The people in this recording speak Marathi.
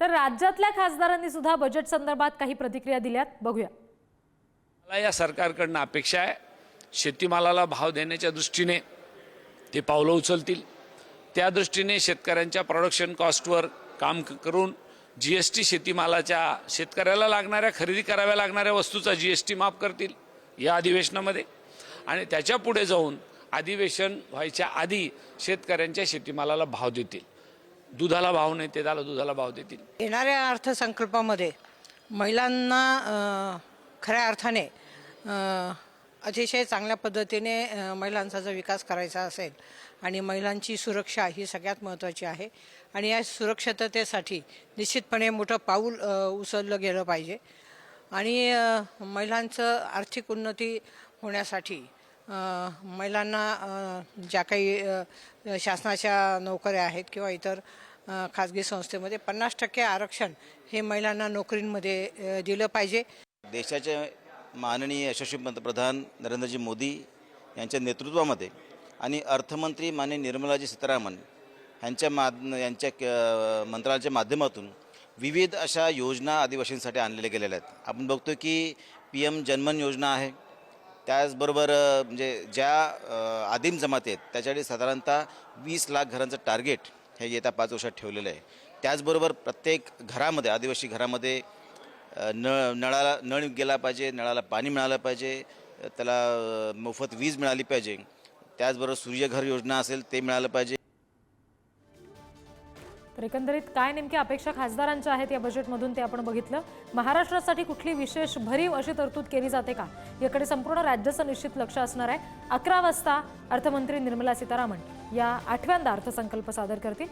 तर राज्यातल्या खासदारांनी सुद्धा बजेट संदर्भात काही प्रतिक्रिया दिल्यात. बघूया. मला या सरकारकडनं अपेक्षा आहे. शेतीमालाला भाव देण्याच्या दृष्टीने ते पावलं उचलतील. त्या दृष्टीने शेतकऱ्यांच्या प्रोडक्शन कॉस्टवर काम करून जी एस टी शेतीमालाच्या शेतकऱ्याला लागणाऱ्या खरेदी कराव्या लागणाऱ्या वस्तूचा जी एस टी माफ करतील या अधिवेशनामध्ये. आणि त्याच्या पुढे जाऊन अधिवेशन व्हायच्या आधी शेतकऱ्यांच्या शेतीमालाला भाव देतील. दुधाला भाव नाही ते त्याला दुधाला भाव देतील. येणाऱ्या अर्थसंकल्पामध्ये महिलांना खऱ्या अर्थाने अतिशय चांगल्या पद्धतीने महिलांचा जर विकास करायचा असेल आणि महिलांची सुरक्षा ही सगळ्यात महत्त्वाची आहे आणि या सुरक्षिततेसाठी निश्चितपणे मोठं पाऊल उचललं गेलं पाहिजे. आणि महिलांचं आर्थिक उन्नती होण्यासाठी महिलांना ज्या काही शासनाच्या नोकऱ्या आहेत किंवा इतर खाजगी संस्थेमध्ये पन्नास टक्के आरक्षण हे महिलांना नोकरींमध्ये दिलं पाहिजे. देशाचे माननीय यशस्वी पंतप्रधान नरेंद्रजी मोदी यांच्या नेतृत्वामध्ये आणि अर्थमंत्री माननीय निर्मलाजी सीतारामन यांच्या माध यांच्या क- मंत्रालयाच्या माध्यमातून विविध अशा योजना आदिवासींसाठी आणलेल्या गेलेल्या आहेत. आपण बघतो की पी एम जनमन योजना आहे त्याचबरोबर म्हणजे ज्या आदिम जमाती आहेत त्याच्यासाठी साधारणतः वीस लाख घरांचं टार्गेट हे येत्या पाच वर्षात ठेवलेलं आहे. त्याचबरोबर प्रत्येक घरामध्ये आदिवासी घरामध्ये नळ नळाला नळ गेला पाहिजे नळाला पाणी मिळालं पाहिजे त्याला मोफत वीज मिळाली पाहिजे. त्याचबरोबर सूर्यघर योजना असेल ते मिळालं पाहिजे. तर एकंदरीत काय नेमक्या अपेक्षा खासदारांच्या आहेत या बजेटमधून ते आपण बघितलं. महाराष्ट्रासाठी कुठली विशेष भरीव अशी तरतूद केली जाते का? याकडे संपूर्ण राज्याचं निश्चित लक्ष असणार आहे. अकरा वाजता अर्थमंत्री निर्मला सीतारामन या आठव्यांदा अर्थसंकल्प सादर करतील.